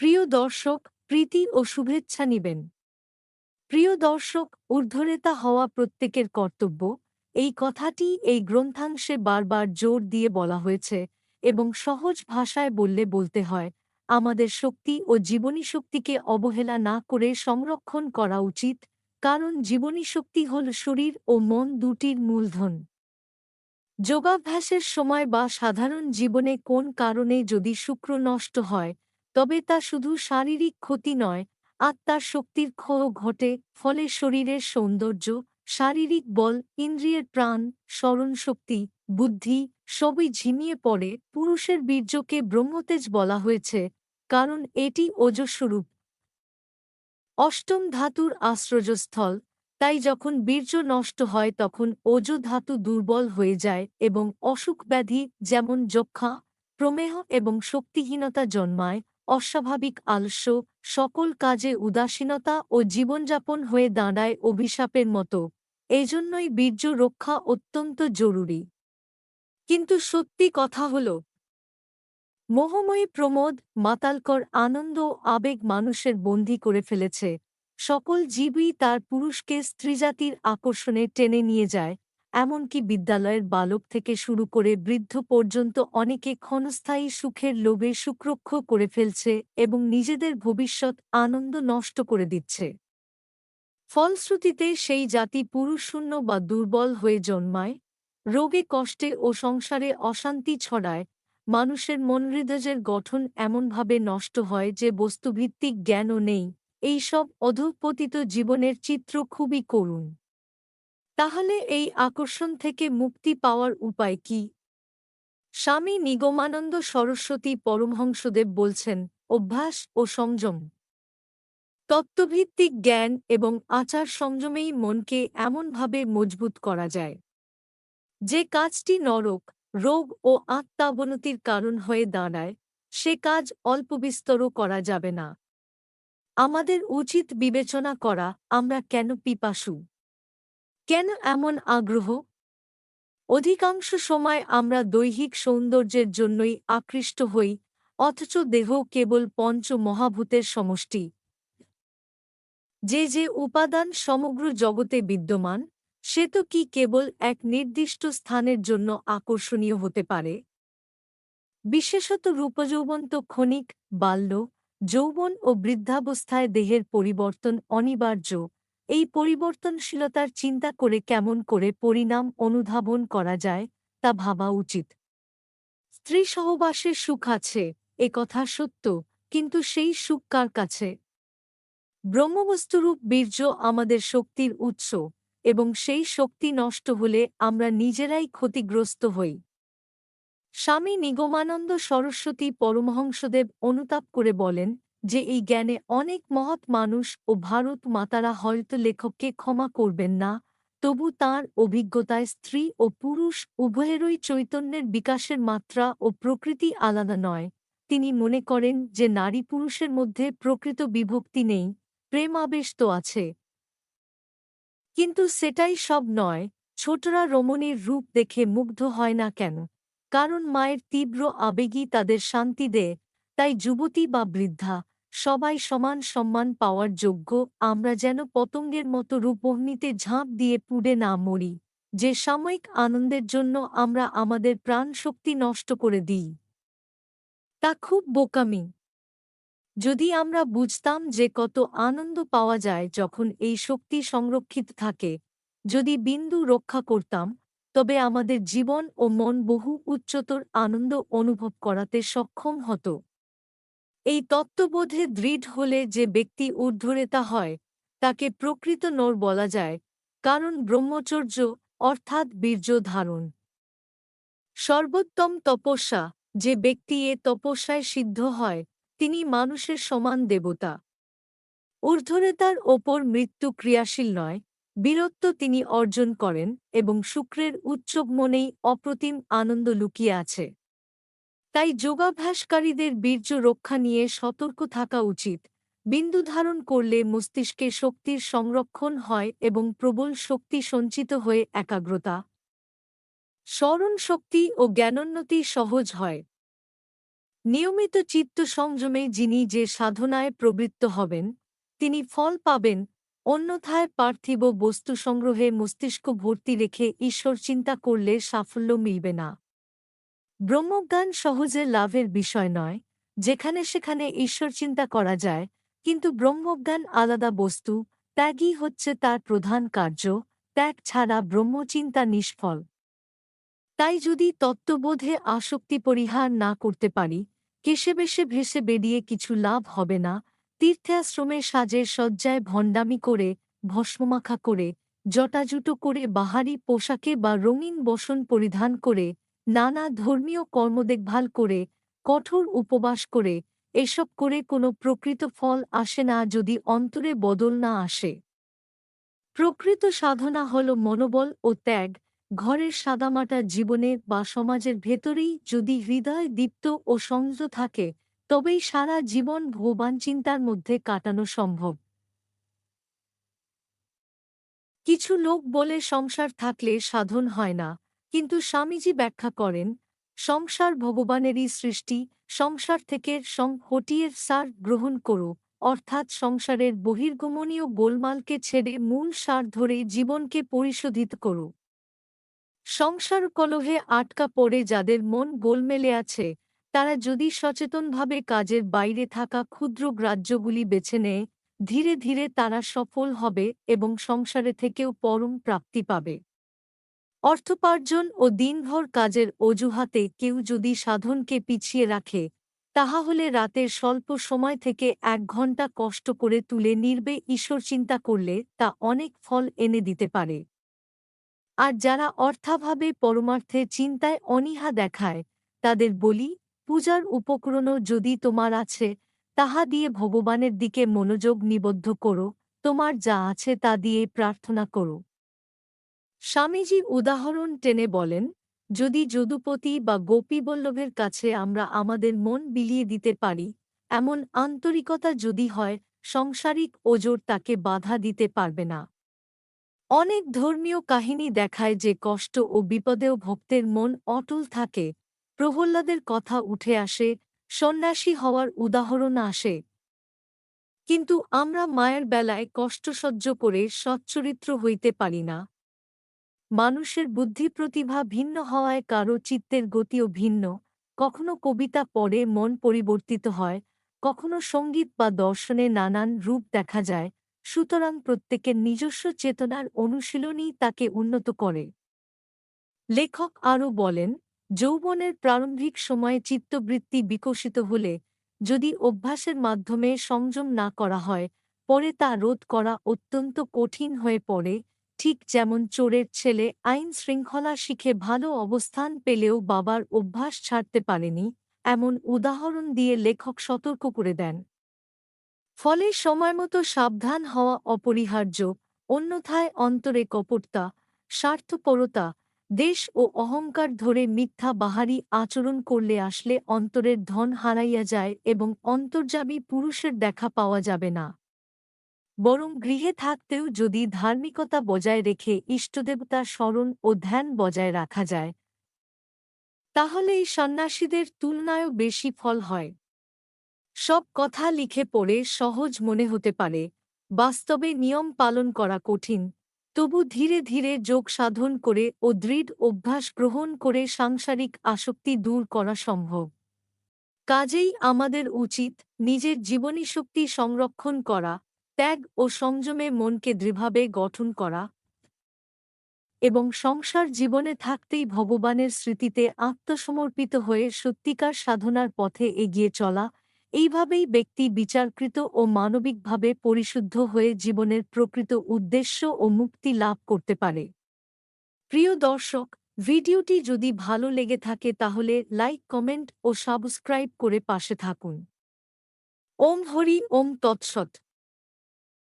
প্রিয় দর্শক, প্রীতি ও শুভেচ্ছা নিবেন। প্রিয় দর্শক, ঊর্ধ্বরেতা হওয়া প্রত্যেকের কর্তব্য, এই কথাটি এই গ্রন্থাংশে বারবার জোর দিয়ে বলা হয়েছে এবং সহজ ভাষায় বললে বলতে হয়, আমাদের শক্তি ও জীবনী শক্তিকে অবহেলা না করে সংরক্ষণ করা উচিত, কারণ জীবনী শক্তি হল শরীর ও মন দুটির মূলধন। যোগাভ্যাসের সময় বা সাধারণ জীবনে কোন কারণে যদি শুক্র নষ্ট হয় তবে তা শুধু শারীরিক ক্ষতি নয়, আত্মার শক্তির ক্ষয় ঘটে, ফলে শরীরের সৌন্দর্য, শারীরিক বল, ইন্দ্রিয়ের প্রাণ, স্মরণশক্তি, বুদ্ধি, সবই ঝিমিয়ে পড়ে। পুরুষের বীর্যকে ব্রহ্মতেজ বলা হয়েছে, কারণ এটি ওজস্বরূপ। অষ্টম ধাতুর আশ্রয়স্থল, তাই যখন বীর্য নষ্ট হয় তখন ওজ ধাতু দুর্বল হয়ে যায় এবং অসুখ ব্যাধি যেমন যক্ষা, প্রমেহ এবং শক্তিহীনতা জন্মায় অস্বাভাবিক আলস্য, সকল কাজে উদাসীনতা ও জীবনযাপন হয়ে দাঁড়ায় অভিশাপের মতো। এজন্যই বীর্য রক্ষা অত্যন্ত জরুরি। কিন্তু সত্যি কথা হল, মোহময়ী প্রমোদ মাতালকর আনন্দ ও আবেগ মানুষের বন্দী করে ফেলেছে। সকল জীবই তার পুরুষকে স্ত্রীজাতির আকর্ষণে টেনে নিয়ে যায়। এমনকি বিদ্যালয়ের বালক থেকে শুরু করে বৃদ্ধ পর্যন্ত অনেকে ক্ষণস্থায়ী সুখের লোভে সুক্রক্ষ করে ফেলছে এবং নিজেদের ভবিষ্যৎ আনন্দ নষ্ট করে দিচ্ছে। ফলশ্রুতিতে সেই জাতি পুরুষশূন্য বা দুর্বল হয়ে জন্মায়, রোগে কষ্টে ও সংসারে অশান্তি ছড়ায়, মানুষের মনহৃদয়ের গঠন এমনভাবে নষ্ট হয় যে বস্তুভিত্তিক জ্ঞানও নেই। এইসব অধঃপতিত জীবনের চিত্র খুবই করুণ। তাহলে এই আকর্ষণ থেকে মুক্তি পাওয়ার উপায় কি? স্বামী নিগমানন্দ সরস্বতী পরমহংসদেব বলছেন, অভ্যাস ও সংযম। তত্ত্বভিত্তিক জ্ঞান এবং আচার সংযমেই মনকে এমনভাবে মজবুত করা যায়। যে কাজটি নরক, রোগ ও আত্মাবনতির কারণ হয়ে দাঁড়ায়, সে কাজ অল্পবিস্তরও করা যাবে না। আমাদের উচিত বিবেচনা করা, আমরা কেন পিপাসু? কেন এমন আগ্রহ? অধিকাংশ সময় আমরা দৈহিক সৌন্দর্যের জন্যই আকৃষ্ট হই, অথচ দেহ কেবল পঞ্চ মহাভূতের সমষ্টি। যে যে উপাদান সমগ্র জগতে বিদ্যমান, সে তো কি কেবল এক নির্দিষ্ট স্থানের জন্য আকর্ষণীয় হতে পারে? বিশেষত রূপযৌবন্ত ক্ষণিক, বাল্য, যৌবন ও বৃদ্ধাবস্থায় দেহের পরিবর্তন অনিবার্য। এই পরিবর্তনশীলতার চিন্তা করে কেমন করে পরিণাম অনুধাবন করা যায়, তা ভাবা উচিত। স্ত্রী সহবাসের সুখ আছে, এ কথা সত্য, কিন্তু সেই সুখ কার কাছে? ব্রহ্মবস্তুরূপ বীর্য আমাদের শক্তির উৎস, এবং সেই শক্তি নষ্ট হলে আমরা নিজেরাই ক্ষতিগ্রস্ত হই। স্বামী নিগমানন্দ সরস্বতী পরমহংসদেব অনুতাপ করে বলেন যে এই জ্ঞানে অনেক মহৎ মানুষ ও ভারত মাতারা হয়তো লেখককে ক্ষমা করবেন না। তবু তার অভিজ্ঞতায় স্ত্রী ও পুরুষ উভয়েরই চৈতন্যের বিকাশের মাত্রা ও প্রকৃতি আলাদা নয়। তিনি মনে করেন যে নারী পুরুষের মধ্যে প্রকৃত বিভক্তি নেই, প্রেম আবেশ তো আছে। কিন্তু সেটাই সব নয়, ছোটরা রমণীর রূপ দেখে মুগ্ধ হয় না কেন? কারণ মায়ের তীব্র আবেগই তাদের শান্তি দেয়, তাই যুবতী বা বৃদ্ধা সবাই সমান সম্মান পাওয়ার যোগ্য, আমরা যেন পতঙ্গের মতো রূপবহ্নিতে ঝাঁপ দিয়ে পুড়ে না মরি। যে সাময়িক আনন্দের জন্য আমরা আমাদের প্রাণশক্তি নষ্ট করে দিই। তা খুব বোকামি। যদি আমরা বুঝতাম যে কত আনন্দ পাওয়া যায় যখন এই শক্তি সংরক্ষিত থাকে, যদি বিন্দু রক্ষা করতাম, তবে আমাদের জীবন ও মন বহু উচ্চতর আনন্দ অনুভব করাতে সক্ষম হতো। এই তত্ত্ববোধে দৃঢ় হলে যে ব্যক্তি ঊর্ধ্বরেতা হয়, তাকে প্রকৃত নোর বলা যায়, কারণ ব্রহ্মচর্য অর্থাৎ বীর্য ধারণ। সর্বোত্তম তপস্যা, যে ব্যক্তি এ তপস্যায় সিদ্ধ হয়, তিনি মানুষের সমান দেবতা। ঊর্ধ্বরেতার ওপর মৃত্যু ক্রিয়াশীল নয়, বীরত্ব তিনি অর্জন করেন এবং শুক্রের উচ্চব মনেই অপ্রতিম আনন্দ লুকিয়ে আছে। তাই যোগাভ্যাসকারীদের বীর্য রক্ষা নিয়ে সতর্ক থাকা উচিত। বিন্দু ধারণ করলে মস্তিষ্কে শক্তির সংরক্ষণ হয় এবং প্রবল শক্তি সঞ্চিত হয়ে একাগ্রতা। স্মরণ শক্তি ও জ্ঞানোন্নতি সহজ হয়। নিয়মিত চিত্ত সংযমে যিনি যে সাধনায় প্রবৃত্ত হবেন, তিনি ফল পাবেন। অন্যথায় পার্থিব বস্তু সংগ্রহে মস্তিষ্ক ভর্তি রেখে ঈশ্বর চিন্তা করলে সাফল্য মিলবে না। ব্রহ্মজ্ঞান সহজে লাভের বিষয় নয়, যেখানে সেখানে ঈশ্বর চিন্তা করা যায়, কিন্তু ব্রহ্মজ্ঞান আলাদা বস্তু, ত্যাগই হচ্ছে তার প্রধান কার্য, ত্যাগ ছাড়া ব্রহ্মচিন্তা নিষ্ফল। তাই যদি তত্ত্ববোধে আসক্তি পরিহার না করতে পারি কেশে বেশে ভেসে বেরিয়ে কিছু লাভ হবে না, তীর্থাশ্রমে সাজের সজ্জায় ভণ্ডামি করে, ভস্মমাখা করে, জটাজুটো করে বাহারি পোশাকে বা রঙিন বসন পরিধান করে নানা ধর্মীয় কর্ম দেখভাল করে, কঠোর উপবাস করে, এসব করে কোনো প্রকৃত ফল আসে না যদি অন্তরে বদল না আসে। প্রকৃত সাধনা হল মনোবল ও ত্যাগ, ঘরের সাদামাটা জীবনে বা সমাজের ভেতরেই যদি হৃদয় দীপ্ত ও সংযত থাকে, তবেই সারা জীবন ভগবান চিন্তার মধ্যে কাটানো সম্ভব। কিছু লোক বলে সংসার থাকলে সাধন হয় না কিন্তু স্বামীজি ব্যাখ্যা করেন, সংসার ভগবানেরই সৃষ্টি, সংসার থেকে সং হটিয়ের সার গ্রহণ করো, অর্থাৎ সংসারের বহির্গমনীয় গোলমালকে ছেড়ে মূল সার ধরে জীবনকে পরিশোধিত করো। সংসার কলহে আটকা পড়ে যাদের মন গোলমেলে আছে, তারা যদি সচেতনভাবে কাজের বাইরে থাকা ক্ষুদ্র গ্রাহ্যগুলি বেছে নেয়, ধীরে ধীরে তারা সফল হবে এবং সংসারে থেকেও পরম প্রাপ্তি পাবে। অর্থোপার্জন ও দিনভর কাজের অজুহাতে কেউ যদি সাধনকে পিছিয়ে রাখে তাহা হলে রাতের স্বল্প সময় থেকে এক ঘণ্টা কষ্ট করে তুলে নির্বে ঈশ্বর চিন্তা করলে তা অনেক ফল এনে দিতে পারে। আর যারা অর্থাভাবে পরমার্থে চিন্তায় অনীহা দেখায়, তাদের বলি, পূজার উপকরণও যদি তোমার আছে, তাহা দিয়ে ভগবানের দিকে মনোযোগ নিবদ্ধ করো, তোমার যা আছে তা দিয়ে প্রার্থনা করো। স্বামীজি উদাহরণ টেনে বলেন, যদি যদুপতি বা গোপীবল্লভের কাছে আমরা আমাদের মন বিলিয়ে দিতে পারি, এমন আন্তরিকতা যদি হয়, সংসারিক ওজোর তাকে বাধা দিতে পারবে না। অনেক ধর্মীয় কাহিনী দেখায় যে কষ্ট ও বিপদেও ভক্তের মন অটল থাকে। প্রহ্লাদের কথা উঠে আসে, সন্ন্যাসী হওয়ার উদাহরণ আসে। কিন্তু আমরা মায়ের বেলায় কষ্ট সহ্য করে সচ্চরিত্র হইতে পারি না। মানুষের বুদ্ধি প্রতিভা ভিন্ন হওয়ায় কারও চিত্তের গতিও ভিন্ন। কখনো কবিতা পড়ে মন পরিবর্তিত হয়, কখনো সংগীত বা দর্শনে নানান রূপ দেখা যায়, সুতরাং প্রত্যেকের নিজস্ব চেতনার অনুশীলনই তাকে উন্নত করে। লেখক আরও বলেন, যৌবনের প্রারম্ভিক সময়ে চিত্তবৃত্তি বিকশিত হলে, যদি অভ্যাসের মাধ্যমে সংযম না করা হয়, পরে তা রোধ করা অত্যন্ত কঠিন হয়ে পড়ে ঠিক যেমন চোরের ছেলে আইন শৃঙ্খলা শিখে ভালো অবস্থান পেলেও বাবার অভ্যাস ছাড়তে পারেনি, এমন উদাহরণ দিয়ে লেখক সতর্ক করে দেন। ফলে সময়মতো সাবধান হওয়া অপরিহার্য, অন্যথায় অন্তরে কপটতা, স্বার্থপরতা, দেশ ও অহংকার ধরে মিথ্যা বাহারি আচরণ করলে আসলে অন্তরের ধন হারাইয়া যায় এবং অন্তর্যামী পুরুষের দেখা পাওয়া যাবে না। বরং গৃহে থাকতেও যদি ধার্মিকতা বজায় রেখে ইষ্টদেবতার স্মরণ ও ধ্যান বজায় রাখা যায়, তাহলে এই সন্ন্যাসীদের তুলনায়ও বেশি ফল হয়। সব কথা লিখে পড়ে সহজ মনে হতে পারে, বাস্তবে নিয়ম পালন করা কঠিন, তবু ধীরে ধীরে যোগ সাধন করে ও দৃঢ় অভ্যাস গ্রহণ করে সাংসারিক আসক্তি দূর করা সম্ভব। কাজেই আমাদের উচিত নিজের জীবনী শক্তি সংরক্ষণ করা ত্যাগ ও সংযমে মনকে দৃঢ়ভাবে গঠন করা এবং সংসার জীবনে থাকতেই ভগবানের স্মৃতিতে আত্মসমর্পিত হয়ে সত্যিকার সাধনার পথে এগিয়ে চলা, এইভাবেই ব্যক্তি বিচারকৃত ও মানবিকভাবে পরিশুদ্ধ হয়ে জীবনের প্রকৃত উদ্দেশ্য ও মুক্তি লাভ করতে পারে। প্রিয় দর্শক, ভিডিওটি যদি ভালো লেগে থাকে তাহলে লাইক, কমেন্ট ও সাবস্ক্রাইব করে পাশে থাকুন। ওম হরি ওম তৎসৎ।